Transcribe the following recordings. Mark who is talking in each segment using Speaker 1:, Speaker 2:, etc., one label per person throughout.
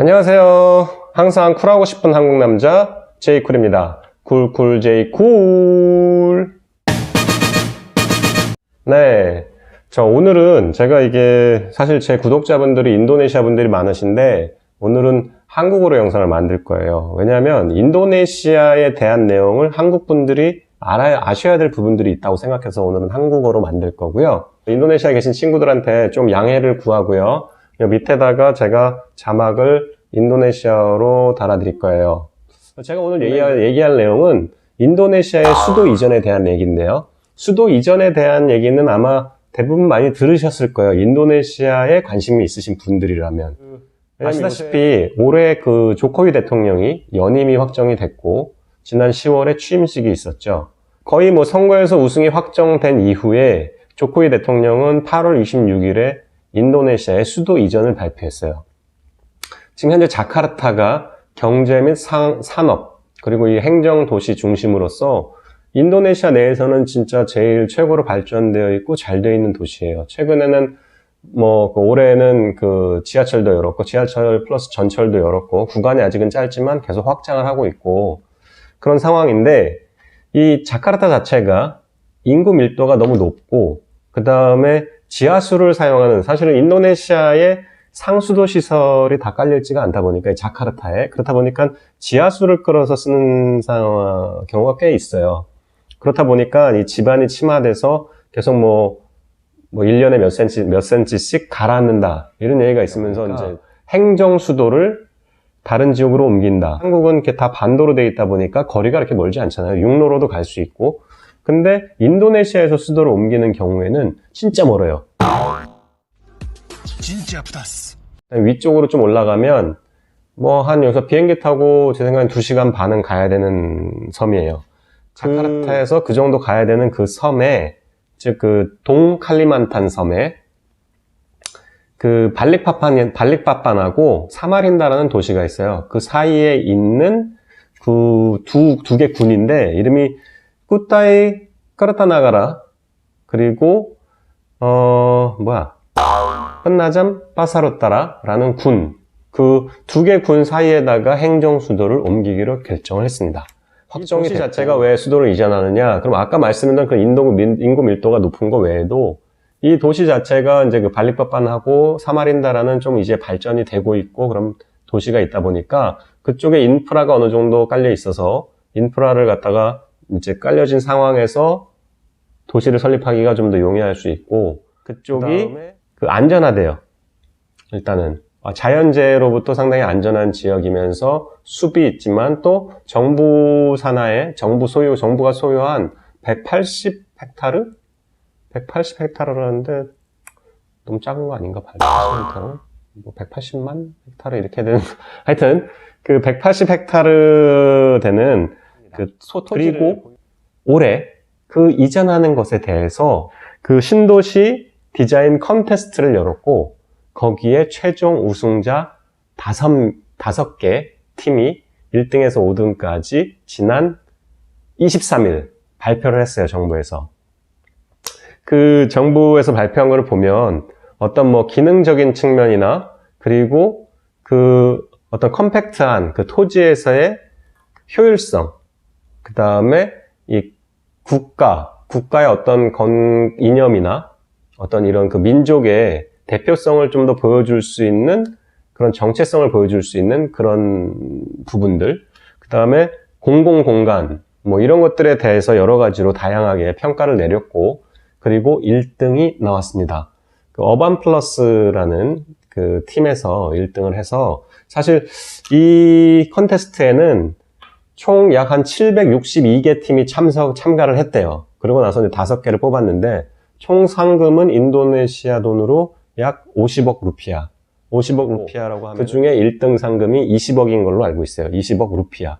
Speaker 1: 안녕하세요. 항상 쿨하고 싶은 한국 남자 제이쿨입니다. 쿨쿨 제이쿨. 네. 저 오늘은 제가 이게 사실 제 구독자분들이 인도네시아 분들이 많으신데 오늘은 한국어로 영상을 만들 거예요. 왜냐하면 인도네시아에 대한 내용을 한국 분들이 알아야 아셔야 될 부분들이 있다고 생각해서 오늘은 한국어로 만들 거고요. 인도네시아에 계신 친구들한테 좀 양해를 구하고요. 여기 밑에다가 제가 자막을 인도네시아로 달아드릴 거예요. 제가 오늘 얘기할, 얘기할 내용은 인도네시아의 수도 이전에 대한 얘기인데요. 수도 이전에 대한 얘기는 아마 대부분 많이 들으셨을 거예요. 인도네시아에 관심이 있으신 분들이라면. 아시다시피 올해 그 조코위 대통령이 연임이 확정이 됐고 지난 10월에 취임식이 있었죠. 거의 뭐 선거에서 우승이 확정된 이후에 조코위 대통령은 8월 26일에 인도네시아의 수도 이전을 발표했어요. 지금 현재 자카르타가 경제 및 상- 산업 그리고 이 행정 도시 중심으로서 인도네시아 내에서는 진짜 제일 최고로 발전되어 있고 잘 되어 있는 도시예요. 최근에는 뭐 그 올해는 그 지하철도 열었고 지하철 플러스 전철도 열었고 구간이 아직은 짧지만 계속 확장을 하고 있고 그런 상황인데 이 자카르타 자체가 인구 밀도가 너무 높고 그 다음에 지하수를 사용하는 사실은 인도네시아의 상수도 시설이 다 깔려있지가 않다 보니까 이 자카르타에 그렇다 보니까 지하수를 끌어서 쓰는 상황, 경우가 꽤 있어요. 그렇다 보니까 이 집안이 침하돼서 계속 뭐, 뭐 1년에 몇 센치, 몇 센치씩 가라앉는다. 이런 얘기가 있으면서 이제 행정 수도를 다른 지역으로 옮긴다. 한국은 이렇게 다 반도로 돼 있다 보니까 거리가 그렇게 멀지 않잖아요. 육로로도 갈 수 있고. 근데 인도네시아에서 수도를 옮기는 경우에는 진짜 멀어요.
Speaker 2: 진짜 아프다스.
Speaker 1: 위쪽으로 좀 올라가면 뭐 한 여기서 비행기 타고 제 생각엔 2시간 반은 가야 되는 섬이에요. 자카르타에서 그 정도 가야 되는 그 섬에 즉 그 동칼리만탄 섬에 그 발릭파판 발릭파판하고 사마린다라는 도시가 있어요. 그 사이에 있는 그 두 두 개 군인데 이름이 꾸타이 까르타나가라 그리고 어 뭐야 끝나잠 빠사로따라 라는 군, 그 두 개 군 사이에다가 행정 수도를 옮기기로 결정을 했습니다. 확정이
Speaker 3: 도시
Speaker 1: 자체가 왜 수도를 이전하느냐? 그럼 아까 말씀드린 그 인도, 민- 인구 밀도가 높은 거 외에도 이 도시 자체가 이제 그 발리빠빤하고 사마린다라는 좀 이제 발전이 되고 있고 그럼 도시가 있다 보니까 그쪽에 인프라가 어느 정도 깔려 있어서 인프라를 갖다가 이제 깔려진 상황에서 도시를 설립하기가 좀 더 용이할 수 있고 그쪽이? 그 안전하대요. 일단은. 아, 자연재해로부터 상당히 안전한 지역이면서 숲이 있지만 또 정부 산하에 정부 소유 정부가 소유한 180 헥타르? 180 헥타르라는데 너무 작은 거 아닌가? 180 헥타르? 뭐 180만 헥타르 이렇게 되는 하여튼 그 180 헥타르 되는 그 그리고 올해 그 이전하는 것에 대해서 그 신도시 디자인 컨테스트를 열었고 거기에 최종 우승자 다섯, 다섯 개 팀이 1등에서 5등까지 지난 23일 발표를 했어요, 정부에서. 그 정부에서 발표한 거를 보면 어떤 뭐 기능적인 측면이나 그리고 그 어떤 컴팩트한 그 토지에서의 효율성, 그 다음에 이 국가, 국가의 어떤 건, 이념이나 어떤 이런 그 민족의 대표성을 좀 더 보여줄 수 있는 그런 정체성을 보여줄 수 있는 그런 부분들, 그 다음에 공공 공간, 뭐 이런 것들에 대해서 여러 가지로 다양하게 평가를 내렸고, 그리고 1등이 나왔습니다. 그 어반 플러스라는 그 팀에서 1등을 해서 사실 이 컨테스트에는 총 약 한 762개 팀이 참석, 참가를 했대요. 그리고 나서 이제 다섯 개를 뽑았는데, 총 상금은 인도네시아 돈으로 약 50억 루피아. 50억 루피아라고 하면 그 중에 1등 상금이 20억인 걸로 알고 있어요. 20억 루피아.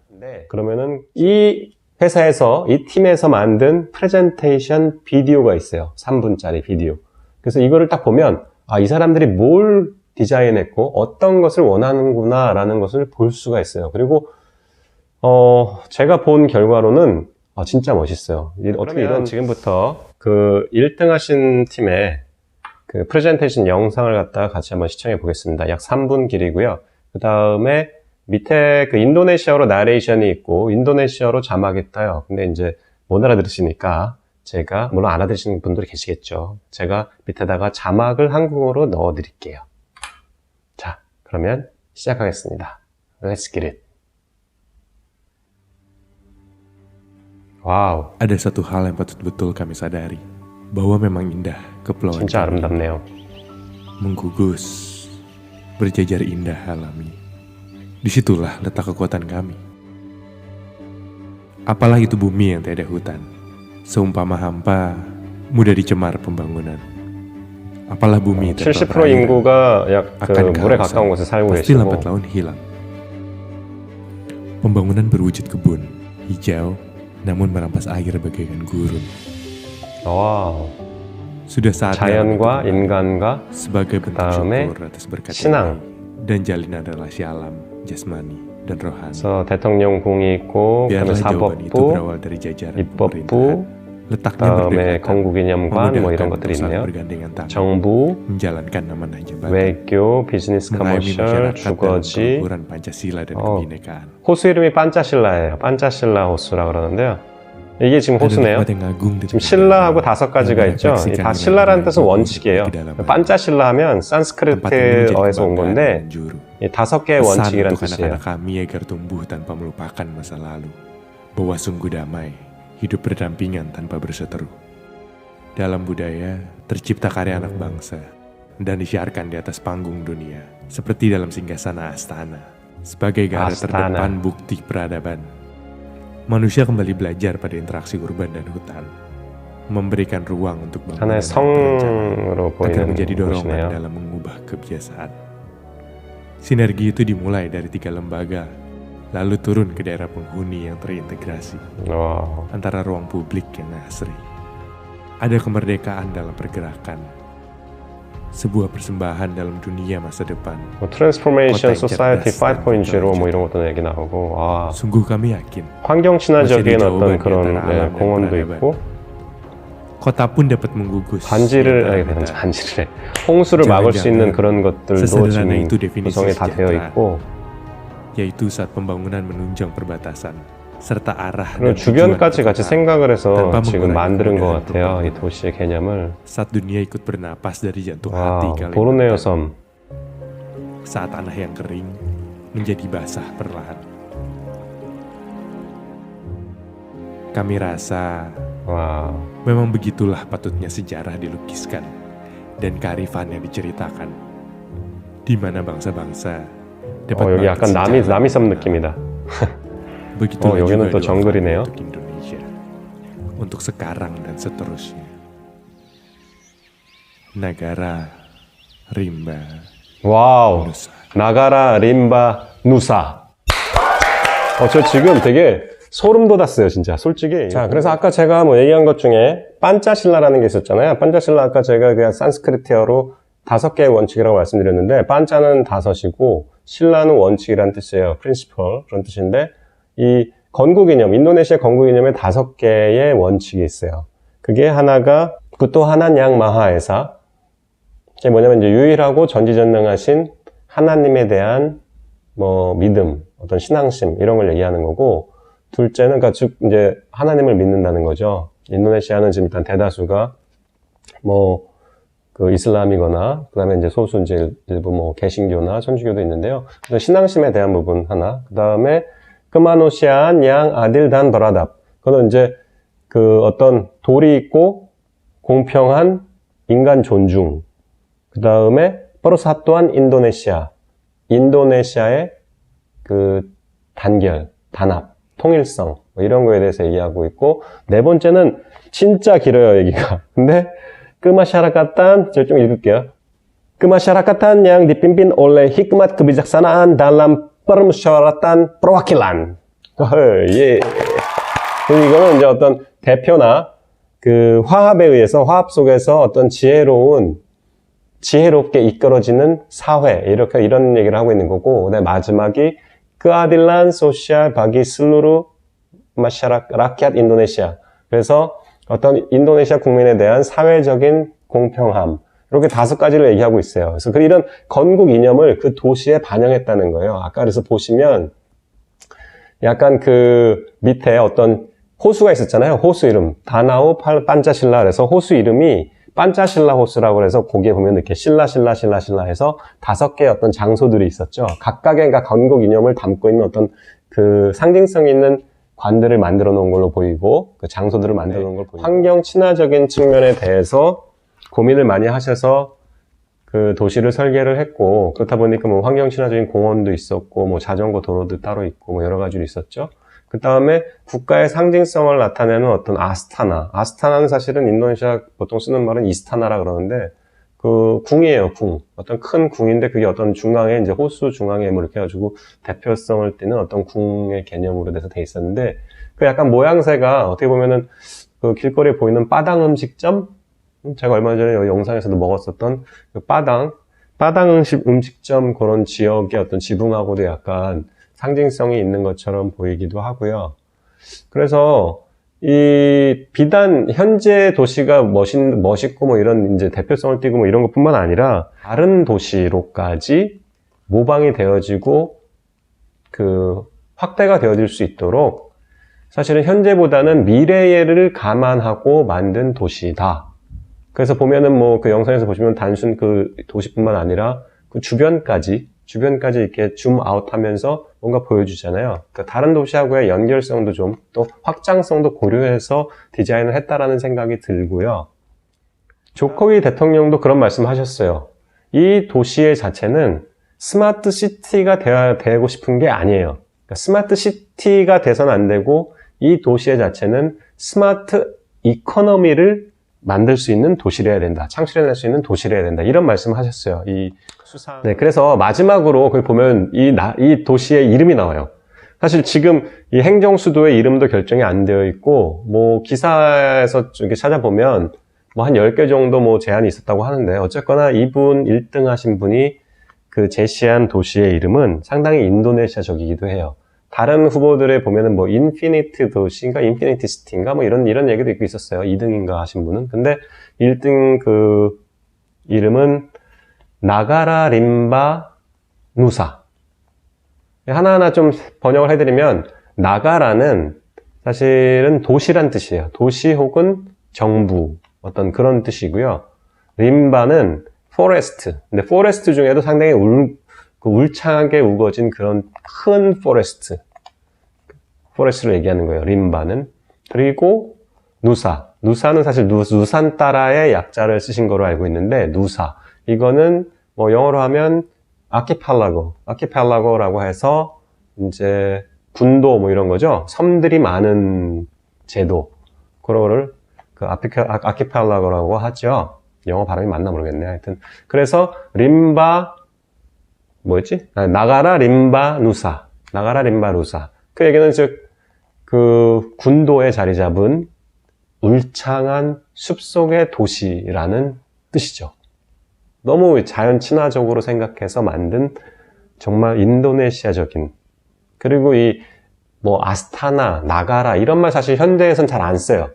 Speaker 1: 그러면은 이 회사에서 이 팀에서 만든 프레젠테이션 비디오가 있어요. 3분짜리 비디오. 그래서 이거를 딱 보면 아, 이 사람들이 뭘 디자인했고 어떤 것을 원하는구나라는 것을 볼 수가 있어요. 그리고 어, 제가 본 결과로는 아, 진짜 멋있어요. 이- 어떻게 이런 지금부터 그 1등 하신 팀의 그 프레젠테이션 영상을 갖다가 같이 한번 시청해 보겠습니다. 약 3분 길이고요. 그 다음에 밑에 그 인도네시아로 나레이션이 있고 인도네시아로 자막이 떠요. 근데 이제 못 알아들으시니까 제가 물론 알아들으시는 분들이 계시겠죠. 제가 밑에다가 자막을 한국어로 넣어 드릴게요. 자, 그러면 시작하겠습니다. Let's get it. 와우,
Speaker 2: Ada satu hal yang patut betul kami sadari, bahwa memang indah kepulauan
Speaker 1: 진짜
Speaker 2: kami.
Speaker 1: 아름답네요.
Speaker 2: Menggugus, berjajar indah alami. Disitulah letak kekuatan kami. Apalah itu bumi yang tiada hutan, seumpama hampa, mudah dicemar pembangunan. Apalah bumi tanpa
Speaker 1: 70%
Speaker 2: perairan,
Speaker 1: 인구가 약 그
Speaker 2: akan
Speaker 1: 물에
Speaker 2: kehausan,
Speaker 1: 가까운 곳에 살고
Speaker 2: pasti
Speaker 1: 계시고
Speaker 2: lambat laun hilang. Pembangunan berwujud kebun, hijau, namun merampas air bagaikan gurun.
Speaker 1: 와우,
Speaker 2: Sudah saatnya
Speaker 1: 자연과 인간과
Speaker 2: sebagai bentuk
Speaker 1: 그다음에
Speaker 2: syukur atas berkat
Speaker 1: 신앙.
Speaker 2: ilahi dan jalinan relasi alam, jasmani, dan rohani.
Speaker 1: 그래서 대통령궁이 있고 그다음에
Speaker 2: Biarlah jawaban itu
Speaker 1: 사법부,
Speaker 2: berawal dari jajaran
Speaker 1: 입법부,
Speaker 2: pemerintahan. Letaknya
Speaker 1: 그 다음에
Speaker 2: berdekatan,
Speaker 1: 건국기념관 뭐 이런 것들이 있네요. 정부, 외교, 비즈니스 커머셜, 주거지. 어. 호수 이름이 반짜실라예요. 반짜실라 호수라 그러는데요. 이게 지금 호수네요. 지금 신라하고 다섯 가지가 있죠. 다 신라라는 뜻은 원칙이에요. 반짜실라 하면 산스크리트어에서 온 건데 다섯 개의 원칙이라는 뜻이에요.
Speaker 2: Bahwa sungguh damai, hidup berdampingan tanpa berseteru. Dalam budaya, tercipta karya anak bangsa dan disiarkan di atas panggung dunia, seperti dalam singgasana Astana, sebagai garda terdepan bukti peradaban. Manusia kembali belajar pada interaksi urban dan hutan, memberikan ruang untuk bangunan agar menjadi dorongan dalam mengubah kebiasaan. Sinergi itu dimulai dari tiga lembaga lalu turun ke daerah penghuni yang terintegrasi
Speaker 1: 와우.
Speaker 2: antara ruang publik yang asri. Ada kemerdekaan dalam pergerakan, sebuah persembahan dalam dunia masa depan.
Speaker 1: 뭐 트랜스포메이션
Speaker 2: 어떤
Speaker 1: 소사이티
Speaker 2: cerdas
Speaker 1: 5.0 뭐 이런 것도 얘기 나오고 와
Speaker 2: Sungguh kami yakin,
Speaker 1: 환경 친화적인
Speaker 2: 메시지
Speaker 1: 어떤
Speaker 2: jawaban
Speaker 1: 그런
Speaker 2: di antara
Speaker 1: 네,
Speaker 2: alam dan
Speaker 1: 공원도
Speaker 2: peradaban.
Speaker 1: 있고
Speaker 2: kota pun dapat menggugus.
Speaker 1: 반지를
Speaker 2: di
Speaker 1: 아니
Speaker 2: antara
Speaker 1: 반지 반지를 해. 홍수를 막을 수 있는 그런 것들도
Speaker 2: sesederhana
Speaker 1: 지금
Speaker 2: itu definisi
Speaker 1: 구성이 다 되어
Speaker 2: sejahtera.
Speaker 1: 있고
Speaker 2: yaitu saat pembangunan menunjang perbatasan serta arah
Speaker 1: 그리고
Speaker 2: dan
Speaker 1: 주변까지
Speaker 2: tujuan
Speaker 1: 같이
Speaker 2: kota.
Speaker 1: 생각을 해서
Speaker 2: tanpa
Speaker 1: 지금
Speaker 2: mengurangi
Speaker 1: 만드는 것
Speaker 2: keindahan
Speaker 1: 같아요 이
Speaker 2: pembangunan.
Speaker 1: 도시의 개념을
Speaker 2: saat dunia ikut bernapas dari jantung hati
Speaker 1: 와
Speaker 2: Kalimantan
Speaker 1: 보르네오 섬
Speaker 2: saat tanah yang kering menjadi basah perlahan kami rasa
Speaker 1: 와
Speaker 2: memang begitulah patutnya sejarah dilukiskan dan kearifannya diceritakan di mana bangsa-bangsa dapat
Speaker 1: 어, 여기 약간 남이
Speaker 2: secara
Speaker 1: 남이 섬
Speaker 2: nasional.
Speaker 1: 느낌이다
Speaker 2: Begitulah
Speaker 1: 어, 여기는 또 정글이네요.
Speaker 2: untuk Indonesia untuk sekarang dan seterusnya. Negara Rimba
Speaker 1: 와우
Speaker 2: Nusa.
Speaker 1: 나가라 림바 누사. 어, 저 지금 되게 소름 돋았어요, 진짜, 솔직히. 자, 그래서 아까 제가 뭐 얘기한 것 중에 반짜실라라는 게 있었잖아요. 반짜실라 아까 제가 그냥 산스크리트어로 다섯 개의 원칙이라고 말씀드렸는데, 반짜는 다섯이고, 실라는 원칙이란 뜻이에요. 프린시펄. 그런 뜻인데, 이 건국이념, 인도네시아 건국이념에 다섯 개의 원칙이 있어요. 그게 하나가, 그또 하나냥 마하에사. 이게 뭐냐면 이제 유일하고 전지전능하신 하나님에 대한 뭐 믿음, 어떤 신앙심 이런 걸 얘기하는 거고 둘째는 그러니까 즉 이제 하나님을 믿는다는 거죠. 인도네시아는 지금 일단 대다수가 뭐 그 이슬람이거나 그다음에 이제 소수 이제 일부 뭐 개신교나 천주교도 있는데요. 그래서 신앙심에 대한 부분 하나. 그다음에 크마노시안 양 아딜 단 버라답. 그거는 이제 그 어떤 도리 있고 공평한 인간 존중. 그 다음에 퍼르사또한 인도네시아. 인도네시아의 그 단결, 단합, 통일성 뭐 이런 거에 대해서 얘기하고 있고 네 번째는 진짜 길어요 얘기가. 근데 끄마샤라카탄 제가 좀 읽을게요. 끄마샤라카탄 yang dipimpin oleh hikmat kebijaksanaan dalam permusyawaratan perwakilan. 예. 이거는 이제 어떤 대표나 그 화합에 의해서 화합 속에서 어떤 지혜로운 지혜롭게 이끌어지는 사회 이렇게 이런 얘기를 하고 있는 거고 그다음에 마지막이 그아딜란 소시알 바기 슬루루 마샤라 라키앗 인도네시아 그래서 어떤 인도네시아 국민에 대한 사회적인 공평함 이렇게 다섯 가지를 얘기하고 있어요. 그래서 그 이런 건국 이념을 그 도시에 반영했다는 거예요. 아까 그래서 보시면 약간 그 밑에 어떤 호수가 있었잖아요. 호수 이름. 다나우 팔 반자신라 그래서 호수 이름이 반자신라 호수라고 해서 거기에 보면 이렇게 신라 신라 신라 신라 해서 다섯 개의 어떤 장소들이 있었죠. 각각의 그러니까 건국 이념을 담고 있는 어떤 그 상징성 있는 관들을 만들어 놓은 걸로 보이고 그 장소들을 만들어 놓은 걸 보이고 환경 친화적인 측면에 대해서 고민을 많이 하셔서 그 도시를 설계를 했고 그렇다 보니까 뭐 환경 친화적인 공원도 있었고 뭐 자전거 도로도 따로 있고 뭐 여러 가지로 있었죠. 그 다음에 국가의 상징성을 나타내는 어떤 아스타나. 아스타나는 사실은 인도네시아 보통 쓰는 말은 이스타나라 그러는데 그 궁이에요, 궁. 어떤 큰 궁인데 그게 어떤 중앙에 이제 호수 중앙에 뭐 이렇게 해가지고 대표성을 띠는 어떤 궁의 개념으로 돼서 돼 있었는데 그 약간 모양새가 어떻게 보면은 그 길거리에 보이는 빠당 음식점? 제가 얼마 전에 여기 영상에서도 먹었었던 그 빠당, 빠당 음식, 음식점 그런 지역의 어떤 지붕하고도 약간 상징성이 있는 것처럼 보이기도 하고요. 그래서 이 비단 현재 도시가 멋있, 멋있고 뭐 이런 이제 대표성을 띠고 뭐 이런 것뿐만 아니라 다른 도시로까지 모방이 되어지고 그 확대가 되어질 수 있도록 사실은 현재보다는 미래를 감안하고 만든 도시다. 그래서 보면은 뭐 그 영상에서 보시면 단순 그 도시뿐만 아니라 그 주변까지 주변까지 이렇게 줌 아웃 하면서 뭔가 보여주잖아요. 그러니까 다른 도시하고의 연결성도 좀 또 확장성도 고려해서 디자인을 했다라는 생각이 들고요. 조코위 대통령도 그런 말씀하셨어요. 이 도시의 자체는 스마트 시티가 되고 싶은 게 아니에요. 그러니까 스마트 시티가 돼서는 안 되고 이 도시의 자체는 스마트 이코노미를 만들 수 있는 도시래야 된다. 창출해낼 수 있는 도시래야 된다. 이런 말씀을 하셨어요. 이. 네, 그래서 마지막으로 거기 보면 이, 나, 이 도시의 이름이 나와요. 사실 지금 이 행정 수도의 이름도 결정이 안 되어 있고, 뭐 기사에서 이렇게 찾아보면 뭐 한 10개 정도 뭐 제한이 있었다고 하는데, 어쨌거나 이분 1등 하신 분이 그 제시한 도시의 이름은 상당히 인도네시아적이기도 해요. 다른 후보들에 보면은 뭐 인피니트 도시인가 인피니티 시티인가 뭐 이런 이런 얘기도 있고 있었어요. 2등인가 하신 분은. 근데 1등 그 이름은 나가라 림바 누사. 하나하나 좀 번역을 해드리면 나가라는 사실은 도시란 뜻이에요. 도시 혹은 정부 어떤 그런 뜻이고요. 림바는 포레스트. 근데 포레스트 중에도 상당히 울, 그 울창하게 우거진 그런 큰 포레스트. 포레스트를 얘기하는 거예요. 림바는. 그리고 누사. 누사는 사실 누, 누산 따라의 약자를 쓰신 거로 알고 있는데 누사. 이거는 뭐 영어로 하면 아키팔라고. 아키팔라고라고 해서 이제 군도 뭐 이런 거죠. 섬들이 많은 제도. 그거를 그 아피카, 아- 아키팔라고라고 하죠. 영어 발음이 맞나 모르겠네. 하여튼. 그래서 림바 뭐였지? 아, 나가라 림바 누사. 나가라 림바 누사. 그 얘기는 즉, 그 군도에 자리 잡은 울창한 숲속의 도시라는 뜻이죠. 너무 자연 친화적으로 생각해서 만든 정말 인도네시아적인 그리고 이 뭐 아스타나, 나가라 이런 말 사실 현대에선 잘 안 써요.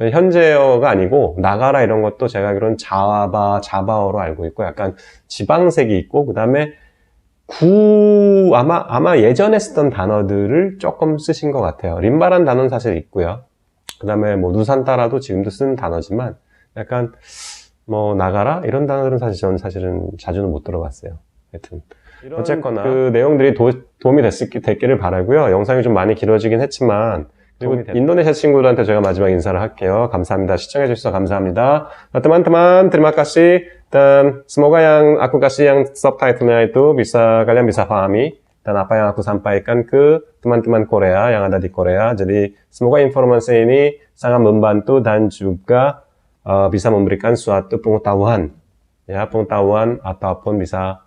Speaker 1: 현재어가 아니고 나가라 이런 것도 제가 알기로는 자바, 자바어로 알고 있고 약간 지방색이 있고 그 다음에 구 아마 아마 예전에 쓰던 단어들을 조금 쓰신 것 같아요. 림바란 단어는 사실 있고요. 그 다음에 뭐 누산따라도 지금도 쓰는 단어지만 약간 뭐 나가라 이런 단어들은 사실 저는 사실은 자주는 못 들어봤어요. 하여튼 어쨌거나 그 내용들이 도, 도움이 됐을, 됐기를 바라고요. 영상이 좀 많이 길어지긴 했지만 그리고 인도네시아 친구들한테 제가 마지막 인사를 할게요. 감사합니다. 시청해 주셔서 감사합니다. Nah, teman-teman, terima kasih dan semoga yang aku kasih yang subtitlenya itu bisa kalian bisa pahami dan apa yang aku sampaikan ke teman-teman Korea yang ada di Korea. Jadi semoga informasi ini sangat membantu dan juga eh, bisa memberikan suatu pengetahuan ya pengetahuan ataupun bisa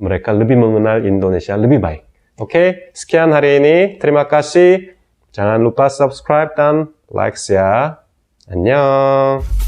Speaker 1: mereka lebih mengenal Indonesia lebih baik. Oke, sekian hari ini. Terima kasih. Jangan lupa subscribe dan like ya. 안녕.